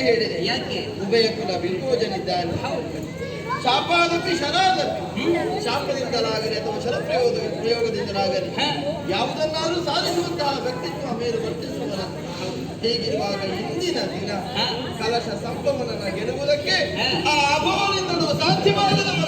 ಹೇಳಿದೆ ಯಾಕೆ? ಉಭಯ ಕುಲ ವಿಭೋಜನಿದ್ದಾನೆ ಹೌದು. ಶಾಪಾದಪಿ ಶರಾದಪಿ. ಶಾಪದಿಂದಲಾಗಲಿ ಅಥವಾ ಶರ ಪ್ರಯೋಗ ಪ್ರಯೋಗದಿಂದಲಾಗಲಿ ಯಾವುದನ್ನಾದರೂ ಸಾಧಿಸುವಂತಹ ವ್ಯಕ್ತಿತ್ವ ಮೇಲೆ ವರ್ತಿಸುವನ ಹೀಗಿರುವಾಗ ಇಂದಿನ ದಿನ ಕಲಶ ಸಂಭವನನ್ನ ಗೆಲ್ಲುವುದಕ್ಕೆ ಆ ಅಭಾವದಿಂದ ಸಾಧ್ಯವಾಗದ ಸಾಧ್ಯವಾಗದ.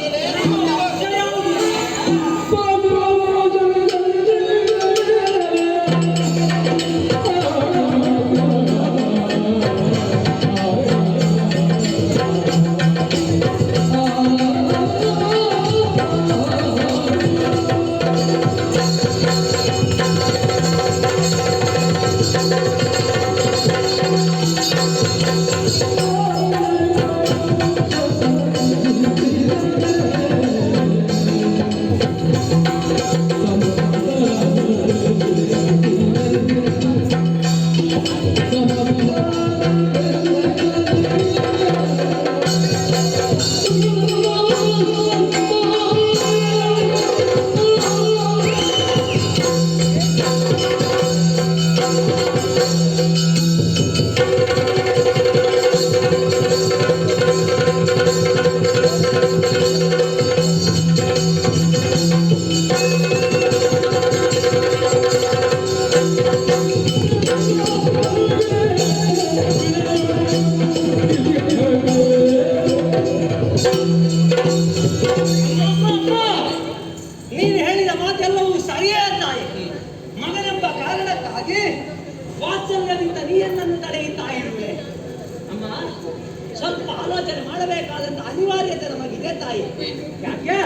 ಯಾಕೆ?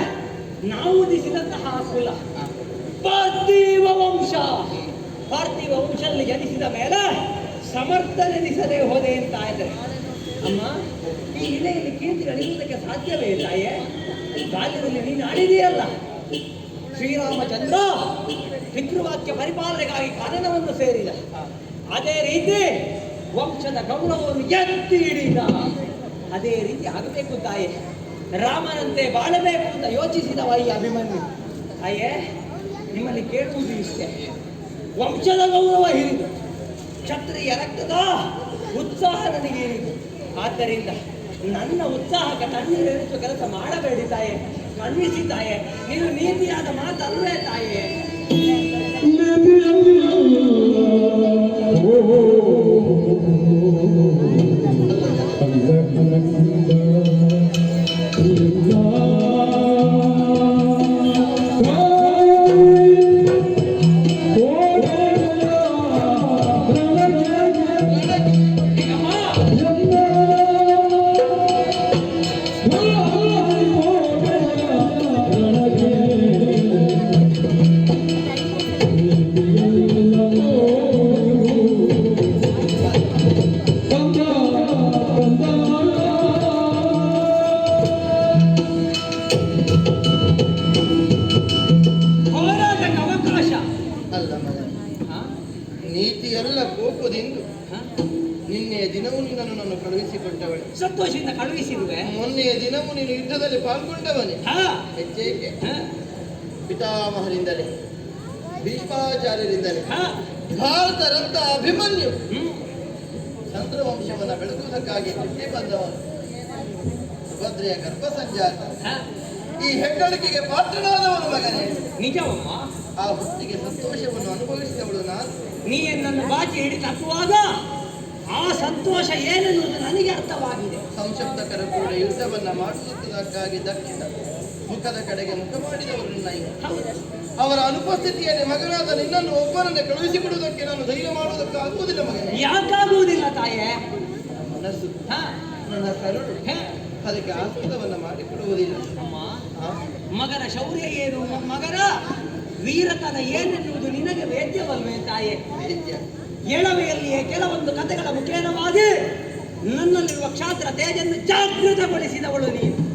ನಾವು ಉದಿಸಿದಂತಹ ಕುಲ ಪಾರ್ಥಿವ ವಂಶ ಪಾರ್ಥಿವ ವಂಶದಲ್ಲಿ ಜನಿಸಿದ ಮೇಲೆ ಸಮರ್ಥನೆನಿಸದೆ ಹೋದೆ ಅಂತ ಇದ್ದಾರೆ ಅಮ್ಮ, ಈ ಇಲೆಯಲ್ಲಿ ಕೀರ್ತಿಗಳಿರುವುದಕ್ಕೆ ಸಾಧ್ಯವೇ ತಾಯೇ? ಬಾಲ್ಯದಲ್ಲಿ ನೀನು ಆಡಿದೆಯಲ್ಲ ಶ್ರೀರಾಮಚಂದ್ರ ಪಿತೃವಾಕ್ಯ ಪರಿಪಾಲನೆಗಾಗಿ ಕಾನನವನ್ನು ಸೇರಿದ. ಅದೇ ರೀತಿ ವಂಶದ ಗೌರವವನ್ನು ಎತ್ತಿ ಹಿಡಿದ. ಅದೇ ರೀತಿ ಆಗಬೇಕು ತಾಯೇ. ರಾಮನಂತೆ ಬಾಳಬೇಕು ಅಂತ ಯೋಚಿಸಿದವ ಈ ಅಭಿಮನ್ಯು. ತಾಯೇ ನಿಮ್ಮಲ್ಲಿ ಕೇಳುವುದು ಇಷ್ಟೇ. ವಂಶದ ಗೌರವ ಹಿರಿದು, ಕ್ಷತ್ರಿಯ ರಕ್ತದ ಉತ್ಸಾಹ ನನಗೆ ಇರಿದು ಆದ್ದರಿಂದ ನನ್ನ ಉತ್ಸಾಹಕ್ಕೆ ತಣ್ಣೀರಿಳಿಸುವ ಕೆಲಸ ಮಾಡಬೇಡಿ ತಾಯೇ ಕಣ್ಣಿಸಿ ತಾಯೇ. ನೀವು ನೀತಿಯಾದ ಮಾತಲ್ಲೇ ತಾಯೇ. ಹೋರಾಟಕ್ಕೆ ದಿನವೂ ಕಳುಹಿಸಿಕೊಂಡವಳು. ಸಂತೋಷದಿಂದ ಕಳುಹಿಸಿರುವೆ. ಮೊನ್ನೆಯ ದಿನವೂ ನೀನು ಯುದ್ಧದಲ್ಲಿ ಪಾಲ್ಗೊಂಡವನೇ. ಹ? ಹೆಚ್ಚೇಕೆ? ಪಿತಾಮಹರಿಂದಲೇ ಭೀಷ್ಮಾಚಾರ್ಯರಿಂದಲೇ? ಭಾರತರಂತ ಅಭಿಮನ್ಯು. ಚಂದ್ರವಂಶವನ್ನು ಬೆಳಗುವುದಕ್ಕಾಗಿ ಹುಟ್ಟಿ ಬಂದವನು. ಸುಭದ್ರೆಯ ಗರ್ಭ ಸಂಜಾತ? ಈ ಹೆಗ್ಗಳಿಕೆಗೆ ಪಾತ್ರನಾದವನು ಮಗನೇ. ನಿಜವಮ್ಮ. ಆ ಹುಟ್ಟಿಗೆ ಸಂತೋಷವನ್ನು ಅನುಭವಿಸಿದವಳು ನಾನು. ನೀ ನನ್ನ ಬಾಚಿ ಹಿಡಿದ ತಪ್ಪುವಾಗ ಆ ಸಂತೋಷ ಏನೆನ್ನುವುದು ನನಗೆ ಅರ್ಥವಾಗಿದೆ. ಸಂಶಪ್ತಕರ ಕೂಡ ಯುದ್ಧವನ್ನ ಮಾಡುವುದಕ್ಕಾಗಿ ದಕ್ಷಿಣ ಮುಖದ ಕಡೆಗೆ ಮುಖ ಮಾಡಿದವರು ಅವರ ಅನುಪಸ್ಥಿತಿಯಲ್ಲಿ ಮಗನಾದ ನಿನ್ನನ್ನು ಒಬ್ಬರನ್ನೇ ಕಳುಹಿಸಿಕೊಡುವುದಕ್ಕೆ ನಾನು ಧೈರ್ಯ ಮಾಡುವುದಕ್ಕೆ ಆಗುವುದಿಲ್ಲ ಮಗ ಯಾಕಾಗುವುದಿಲ್ಲ ತಾಯೇ? ಮನಸ್ಸು. ನನ್ನ ಕರುಳು? ಅದಕ್ಕೆ ಆಸ್ಪದವನ್ನ ಮಾಡಿಕೊಡುವುದಿಲ್ಲ? ಮಗನ ಶೌರ್ಯ ಏನು? ಮಗನ ವೀರತನ ಏನೆನ್ನುವುದು ನಿನಗೆ ವೇದ್ಯವಲ್ವೇ ತಾಯೇ? ವೇದ್ಯ. ಎಳವೆಯಲ್ಲಿಯೇ ಕೆಲವೊಂದು ಕಥೆಗಳ ಮುಖೇನವಾಗಿ ನನ್ನಲ್ಲಿರುವ ಕ್ಷಾತ್ರ ತೇಜನ್ನು ಜಾಗೃತಗೊಳಿಸಿದವಳು ನೀನು.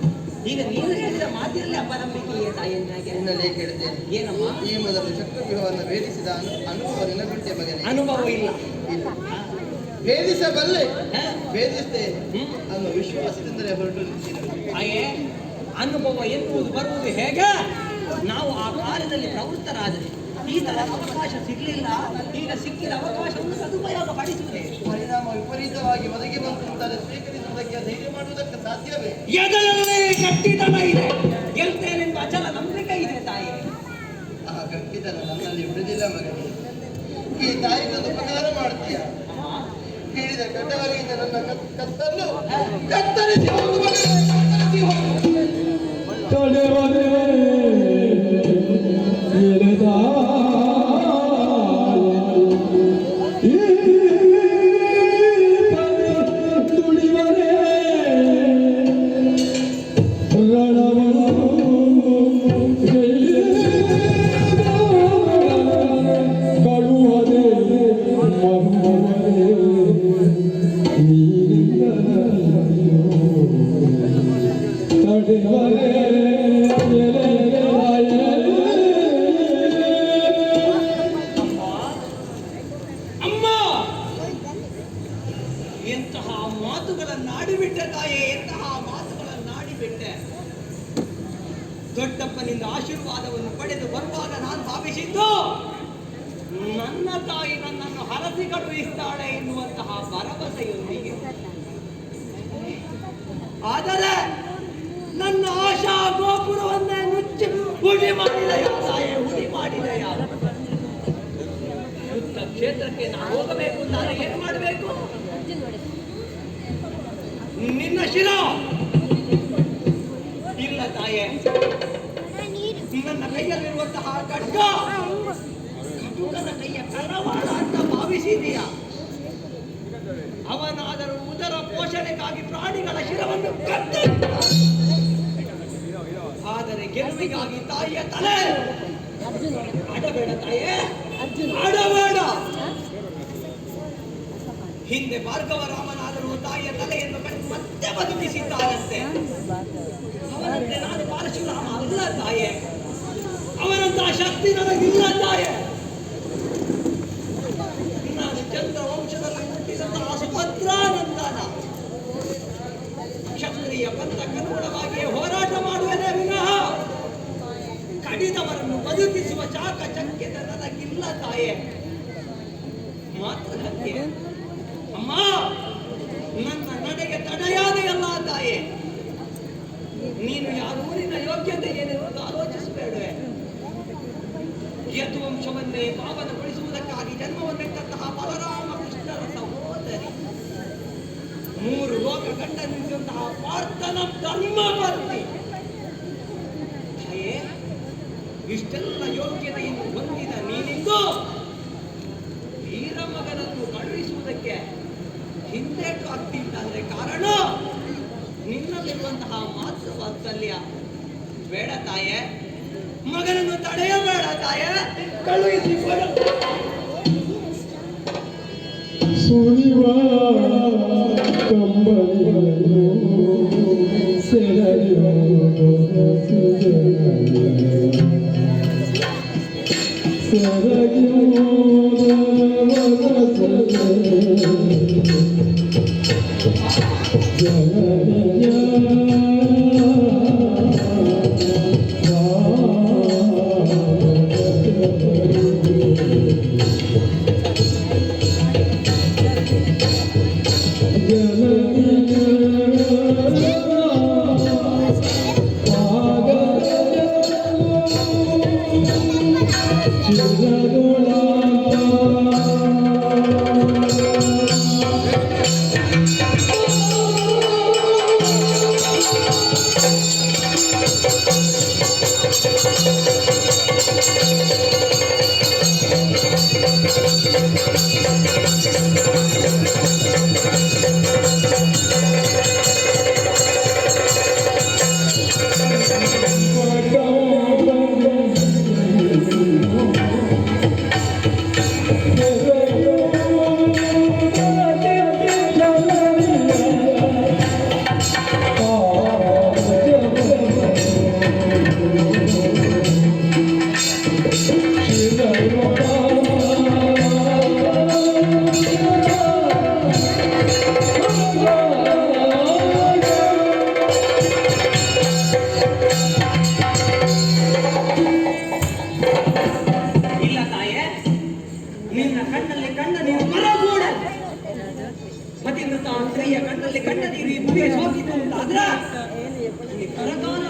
ಈಗ ನೀನು ಹೇಳಿದ ಮಾತಿನಲ್ಲಿ ಅಪನಂಬಿಕೆಯೇ ತಾಯಿಯನ್ನಾಗಿ ನನಗೆ ನಿನ್ನಲ್ಲೇ ಕೇಳ್ತೇನೆ ಏನಮ್ಮ? ಈ ಮೊದಲು ಚಕ್ರವ್ಯೂಹವನ್ನು ವೇದಿಸಿದ ಅನು- ಅನುಭವ ನಿನಗುಂಟೆ ಮಗನೇ? ಅನುಭವ ಇಲ್ಲ. ಇಲ್ಲ? ಭೇದಿಸ್ತೇನೆ ಹ್ಮ್. ಅನ್ನೋ ವಿಶ್ವಾಸದಿಂದಲೇ ಹೊರಟು. ಹಾಗೆ ಅನುಭವ ಎನ್ನುವುದು ಬರುವುದು ಹೇಗೆ? ನಾವು ಆ ಕಾರ್ಯದಲ್ಲಿ ಪ್ರವೃತ್ತರಾದರೆ ಈ ತರ ಅವಕಾಶ ಸಿಗ್ಲಿಲ್ಲ. ಈಗ ಸಿಕ್ಕಿದ ಅವಕಾಶವನ್ನು ಸದುಪಯೋಗ ಪಡಿಸುವುದೇ ಪರಿಣಾಮ ವಿಪರೀತವಾಗಿ ಒದಗಿ ಬಂದಂತಾರೆ ಸ್ವೀಕರಿಸುವುದಕ್ಕೆ ಧೈರ್ಯ ಮಾಡುವುದಕ್ಕೆ ಸಾಧ್ಯವೇ? ಎದರಲ್ಲೇ ಗಟ್ಟಿತನ ಇದೆ. ಗೆಲ್ತೇನೆಂಬ ಅಚಲ ನಂಬಿಕೆ ಇದೆ ತಾಯಿ. ಆ ಗಟ್ಟಿತನ ನನ್ನಲ್ಲಿ ಉಳಿದಿಲ್ಲ ಮಗನೇ. ಈ ತಾಯಿಗೊಂದು ಉಪಕಾರ ಮಾಡ್ತೀಯ ಹೇಳಿದ ಕಟವರಿಯಿಂದ ನನ್ನ ಕತ್ತನ್ನು ಕತ್ತರಿಸಿ ಹೋಗು ಕತ್ತರಿಸಿ ಹೋಗು. ಕರವಾಳ ಅಂತ ಭಾವಿಸಿದೀಯ ಅವನಾದರೂ ಉದರ ಪೋಷಣೆಗಾಗಿ ಪ್ರಾಣಿಗಳ ಶಿರವನ್ನು ಕತ್ತರಿಸಿದ. ಆದರೆ ಗೆಲುವಿಗಾಗಿ ತಾಯಿಯ ತಲೆ. ಆಡಬೇಡ ತಾಯೇ. ಆಡಬೇಡ ಹಿಂದೆ ಭಾರ್ಗವ ರಾಮನಾದರೂ ತಾಯಿಯ ತಲೆಯನ್ನು ಮತ್ತೆ ಬದುಕಿಸಿದ್ದಾನಂತೆ. ಅವನಂತೆ ನಾನು ಪರಶುರಾಮ ಅಲ್ಲ ತಾಯೆ. ಅವನಂತಹ ಶಕ್ತಿ ನನಗಿಲ್ಲ ಯದುವಂಶವನ್ನೇ ಪಾವನಗೊಳಿಸುವುದಕ್ಕಾಗಿ ಜನ್ಮವನ್ನೆಟ್ಟಂತಹ ಬಲರಾಮ ಕೃಷ್ಣರ ಸಹೋದರಿ. ಮೂರು ಲೋಕ ಕಂಡ ನಿಂತಹ ಪಾರ್ಥನ ಧರ್ಮ ಪತ್ನಿ ತಾಯೇ ಇಷ್ಟೆಲ್ಲ ಯೋಗ್ಯತೆಯನ್ನು ಹೊಂದಿದ ನೀನಿಂದು ವೀರಮಗನನ್ನು ಕಳುಹಿಸುವುದಕ್ಕೆ ಹಿಂದೇಟು ಆಗ್ತಿಲ್ಲ ಅಂದ್ರೆ ಕಾರಣ? ನಿನ್ನಲ್ಲಿರುವಂತಹ ಮಾತೃ ವಾತ್ಸಲ್ಯ. ಬೇಡ ತಾಯೇ ಮಗನನ್ನು ತಡೆಯಬೇಡ ತಾಯೇ ಕಳುಹಿಸಿ ಕೊಡು. ಸುಳಿವ ಕಂಬಳಿಯನ್ನು ಸೆಳೆಯುವ ಶ್ರೀ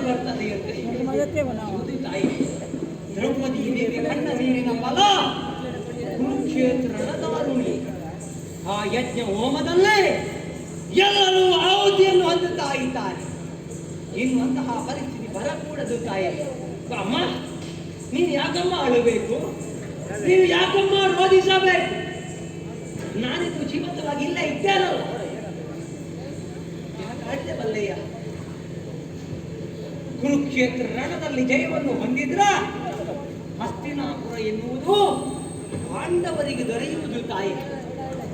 ಬರ್ತದೆ ದ್ರೌಪದಿ ದೇವಿ ಕಣ್ಣ ನೀರಿನ ಫಲ ಕುರುಕ್ಷೇತ್ರ ದಾರುಣಿ ಆ ಯಜ್ಞ ಹೋಮದಲ್ಲೇ ಎಲ್ಲರೂ ಆಹುತಿಯನ್ನು ಹೊಂದುತ್ತಾ ಇದ್ದಾರೆ ಇನ್ನು ಅಂತಹ ಪರಿಸ್ಥಿತಿ ಬರಕೂಡದು ತಾಯಿ ಅಮ್ಮ ನೀನು ಯಾಕಮ್ಮ ಅಳಬೇಕು ನೀನು ಯಾಕಮ್ಮ ರೋಧಿಸಬೇಕು ನಾನಿದ್ದು ಜೀವಂತವಾಗಿ ಇಲ್ಲ ಇದ್ದೇನಲ್ಲ ಕುರುಕ್ಷೇತ್ರ ರಣದಲ್ಲಿ ಜಯವನ್ನು ಹೊಂದಿದ್ರ ಹಸ್ತಿನಾಪುರ ಎನ್ನುವುದು ಪಾಂಡವರಿಗೆ ದೊರೆಯುವುದು ತಾಯಿ.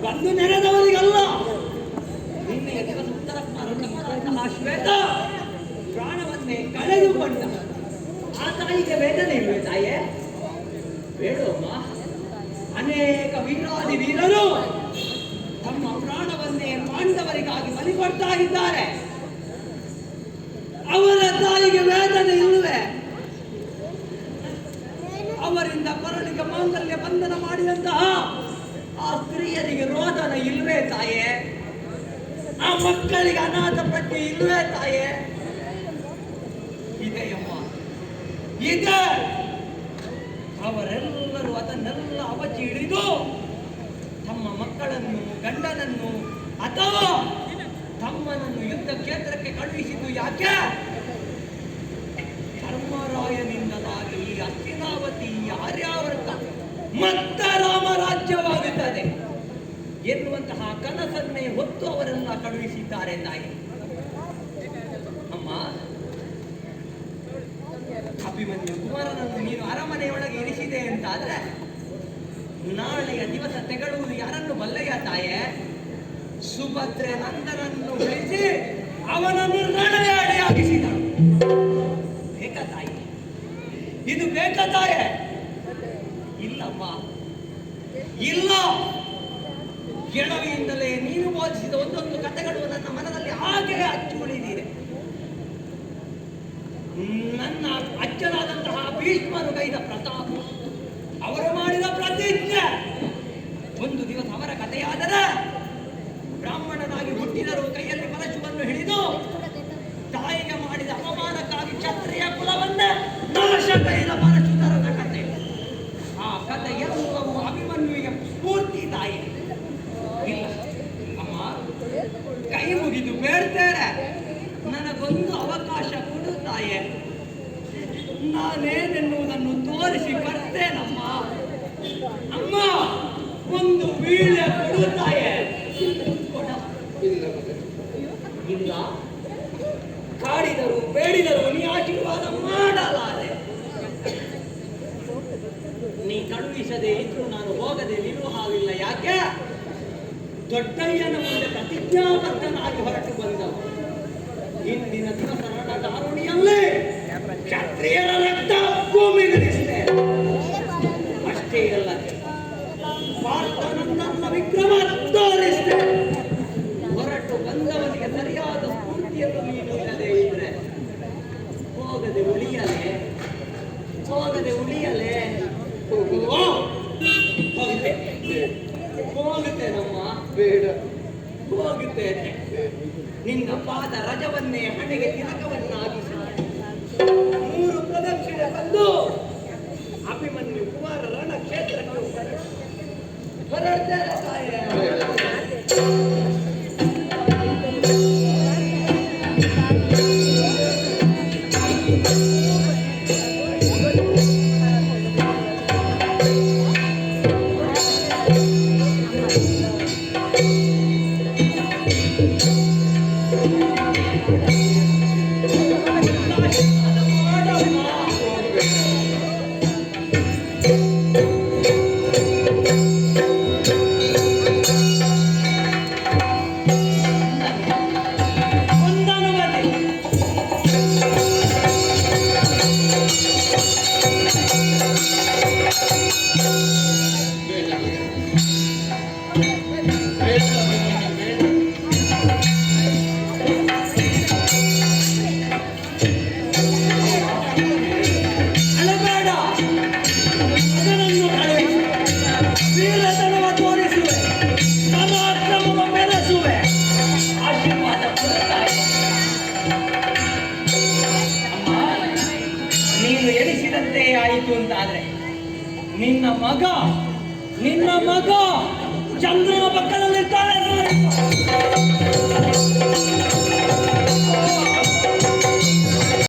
ಬಂದು ನೆರೆದವರಿಗಲ್ಲ. ಕುಮಾರನಂತಹ ಶ್ವೇತ ಪ್ರಾಣವನ್ನೇ ಕಳೆದುಕೊಂಡ. ಆ ತಾಯಿಗೆ ವೇದನೆ ಇಲ್ವೇ ತಾಯೇ? ಬೇಡಮ್ಮ. ಅನೇಕ ವೀರಾದಿ ವೀರರು ತಮ್ಮ ಪ್ರಾಣವನ್ನೇ ಪಾಂಡವರಿಗಾಗಿ ಬಲಿ ಇದ್ದಾರೆ ಅವರ ತಾಯಿಗೆ ವೇದನೆ ಇಲ್ಲವೇ ಅವರಿಂದ ಮಾಂಗಲ್ಯ ಬಂಧನ ಮಾಡಿದಂತಹ ಆ ಸ್ತ್ರೀಯರಿಗೆ ರೋದನ ಇಲ್ವೇ ತಾಯೇ? ಆ ಮಕ್ಕಳಿಗೆ ಅನಾಥ ಪಟ್ಟಿ ಇಲ್ವೇ ತಾಯೇ? ಇದೆಯಮ್ಮ ಇದೆ. ಅವರೆಲ್ಲರೂ ಅದನ್ನೆಲ್ಲ ಅವಚಿ ಹಿಡಿದು ತಮ್ಮ ಮಕ್ಕಳನ್ನು, ಗಂಡನನ್ನು ಅಥವಾ ತಮ್ಮನನ್ನು ಯುದ್ಧ ಕ್ಷೇತ್ರಕ್ಕೆ ಕಳುಹಿಸಿದ್ದು ಯಾಕೆ? ಧರ್ಮರಾಯನಿಂದಲಾಗಿ ಅಸ್ತಿನಾವತಿ ಆರ್ಯಾವರ್ತ ಮತ್ತೆ ರಾಮರಾಜ್ಯವಾಗುತ್ತದೆ ಎನ್ನುವಂತಹ ಕನಸನ್ನೇ ಹೊತ್ತು ಅವರೆಲ್ಲ ಕಳುಹಿಸಿದ್ದಾರೆ ತಾಯಿ. ಅಮ್ಮ ಅಭಿಮನ್ಯು ಕುಮಾರನನ್ನು ನೀನು ಅರಮನೆಯೊಳಗೆ ಇರಿಸಿದೆ ಅಂತಾದ್ರೆ, ನಾಳೆಯ ದಿವಸ ತೆಗಳುವುದು ಯಾರನ್ನು ಬಲ್ಲೆಯ ತಾಯೆ? ಸುಭದ್ರೆ ನಂದನನ್ನು ಉಳಿಸಿ ಅವನನ್ನು ಅಡೆಯಾಗಿಸಿದ ಬೇಕ ತಾಯಿ? ಇದು ಬೇಕ ತಾಯೆ? ಇಲ್ಲ. ಕೆಳವಿಯಿಂದಲೇ ನೀನು ಬೋಧಿಸಿದ ಒಂದೊಂದು ಕಥೆಗಳು ನನ್ನ ಮನದಲ್ಲಿ ಹಾಗೆ ಅಚ್ಚು ಉಳಿದಿದೆ ನನ್ನ ಅಚ್ಚನಾದಂತಹ ಭೀಷ್ಮರು ಕೈದ ಇಲ್ಲ ಕಾಡಿದರು ಬೇಡಿದರು ನೀ ಆಶೀರ್ವಾದ ಮಾಡಲಾರೆ ನೀ ಕಳುಹಿಸದೆ ನಾನು ಹೋಗದೆ ನಿಲ್ಲುವ ಹಾಗಿಲ್ಲ ಯಾಕೆ ದೊಡ್ಡಯ್ಯನ ಮುಂದೆ ಪ್ರತಿಜ್ಞಾಬದ್ಧನಾಗಿ ಹೊರಟು ಬಂದವು? ಇಂದಿನ ರಣದಾರುಣಿಯಲ್ಲೇ ಕ್ಷತ್ರಿಯರ ರಕ್ತ ಅಷ್ಟೇ ಅಲ್ಲದೆ ಭಾರತ ನನ್ನ ತೋರಿಸಿದೆ ಹೊರಟು ಬಂದವನಿಗೆ ಸರಿಯಾದ ಸ್ಫೂರ್ತಿಯನ್ನು ನೀನು ಇಲ್ಲದೆ ಇದ್ರೆ ಹೋಗದೆ ಉಳಿಯಲೆ ಹೋಗದೆ ಉಳಿಯಲೆ? ಹೋಗುತ್ತೆ. ಹೋಗುತ್ತೆ ನಮ್ಮ. ಬೇಡ. ಹೋಗುತ್ತೆ. ನಿನ್ನ ಪಾದ ರಜವನ್ನೇ ಹಣೆಗೆ ತಿಲಕವನ್ನಾಗಿಸಿ ಮೂರು ಪ್ರದಕ್ಷಿಣೆ ಬಂದು ಅಭಿಮನ್ಯು ಕುಮಾರ ರಣ ಕ್ಷೇತ್ರಕ್ಕೆ ಹೊರಡ್ತೇನೆ ತಾಯೇ ವಂದನವತಿ ಮಗ ನಿನ್ನ ಮಗ ಚಂದ್ರನ ಪಕ್ಕದಲ್ಲಿರ್ತಾನೆ